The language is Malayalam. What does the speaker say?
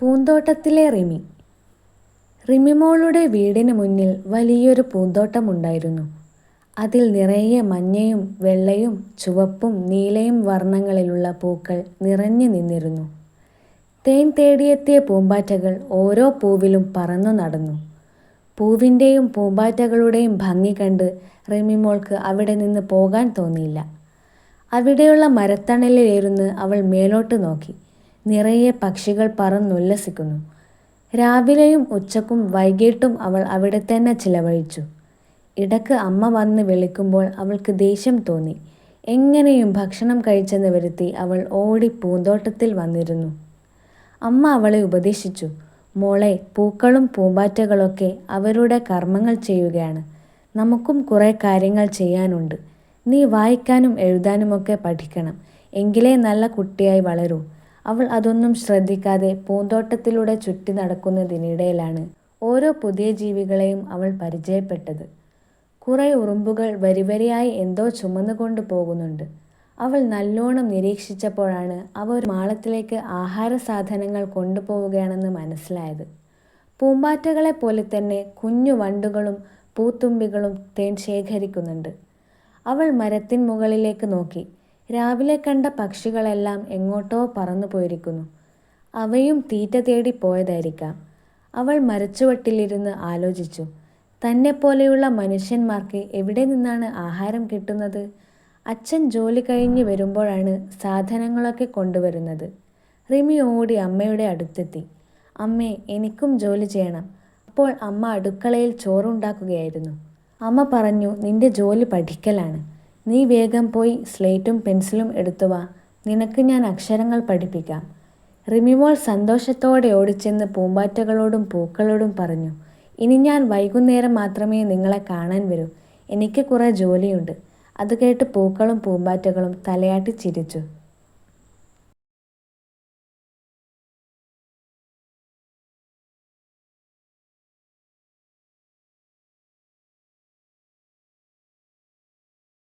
പൂന്തോട്ടത്തിലെ റിമി റിമിമോളുടെ വീടിന് മുന്നിൽ വലിയൊരു പൂന്തോട്ടമുണ്ടായിരുന്നു. അതിൽ നിറയെ മഞ്ഞയും വെള്ളയും ചുവപ്പും നീലയും വർണങ്ങളിലുള്ള പൂക്കൾ നിറഞ്ഞു നിന്നിരുന്നു. തേൻ തേടിയെത്തിയ പൂമ്പാറ്റകൾ ഓരോ പൂവിലും പറന്നു നടന്നു. പൂവിന്റെയും പൂമ്പാറ്റകളുടെയും ഭംഗി കണ്ട് റിമിമോൾക്ക് അവിടെ നിന്ന് പോകാൻ തോന്നിയില്ല. അവിടെയുള്ള മരത്തണലിലിരുന്ന് അവൾ മേലോട്ട് നോക്കി. നിറയെ പക്ഷികൾ പറന്നുല്ലസിക്കുന്നു. രാവിലെയും ഉച്ചക്കും വൈകിട്ടും അവൾ അവിടെ തന്നെ ചിലവഴിച്ചു. ഇടയ്ക്ക് അമ്മ വന്ന് വിളിക്കുമ്പോൾ അവൾക്ക് ദേഷ്യം തോന്നി. എങ്ങനെയും ഭക്ഷണം കഴിച്ചെന്ന് വരുത്തി അവൾ ഓടി പൂന്തോട്ടത്തിൽ വന്നിരുന്നു. അമ്മ അവളെ ഉപദേശിച്ചു. മോളെ പൂക്കളും പൂമ്പാറ്റകളൊക്കെ അവരുടെ കർമ്മങ്ങൾ ചെയ്യുകയാണ്. നമുക്കും കുറേ കാര്യങ്ങൾ ചെയ്യാനുണ്ട്. നീ വായിക്കാനും എഴുതാനുമൊക്കെ പഠിക്കണം. എങ്കിലേ നല്ല കുട്ടിയായി വളരൂ. " അവൾ അതൊന്നും ശ്രദ്ധിക്കാതെ പൂന്തോട്ടത്തിലൂടെ ചുറ്റി നടക്കുന്നതിനിടയിലാണ് ഓരോ പുതിയ ജീവികളെയും അവൾ പരിചയപ്പെട്ടത്. കുറേ ഉറുമ്പുകൾ വരിവരിയായി എന്തോ ചുമന്നുകൊണ്ട് പോകുന്നുണ്ട്. അവൾ നല്ലോണം നിരീക്ഷിച്ചപ്പോഴാണ് അവ ഒരു മാളത്തിലേക്ക് ആഹാരസാധനങ്ങൾ കൊണ്ടുപോവുകയാണെന്ന് മനസ്സിലായത്. പൂമ്പാറ്റകളെ പോലെ തന്നെ കുഞ്ഞു വണ്ടുകളും പൂത്തുമ്പികളും തേൻ ശേഖരിക്കുന്നുണ്ട്. അവൾ മരത്തിൻ മുകളിലേക്ക് നോക്കി. രാവിലെ കണ്ട പക്ഷികളെല്ലാം എങ്ങോട്ടോ പറന്നു പോയിരിക്കുന്നു അവയും തീറ്റ തേടി പോയതായിരിക്കാം. അവൾ മരച്ചുവട്ടിലിരുന്ന് ആലോചിച്ചു. തന്നെപ്പോലെയുള്ള മനുഷ്യന്മാർക്ക് എവിടെ നിന്നാണ് ആഹാരം കിട്ടുന്നത്? അച്ഛൻ ജോലി കഴിഞ്ഞ് വരുമ്പോഴാണ് സാധനങ്ങളൊക്കെ കൊണ്ടുവരുന്നത്. റിമി ഓടി അമ്മയുടെ അടുത്തെത്തി. "അമ്മേ, എനിക്കും ജോലി ചെയ്യണം. " അപ്പോൾ അമ്മ അടുക്കളയിൽ ചോറുണ്ടാക്കുകയായിരുന്നു. അമ്മ പറഞ്ഞു "നിന്റെ ജോലി പഠിക്കലാണ്. നീ വേഗം പോയി സ്ലേറ്റും പെൻസിലും എടുത്തു വാ. നിനക്ക് ഞാൻ അക്ഷരങ്ങൾ പഠിപ്പിക്കാം. " റിമിമോൾ സന്തോഷത്തോടെ ഓടിച്ചെന്ന് പൂമ്പാറ്റകളോടും പൂക്കളോടും പറഞ്ഞു. "ഇനി ഞാൻ വൈകുന്നേരം മാത്രമേ നിങ്ങളെ കാണാൻ വരൂ. എനിക്ക് കുറേ ജോലിയുണ്ട്. " അത് കേട്ട് പൂക്കളും പൂമ്പാറ്റകളും തലയാട്ടി ചിരിച്ചു.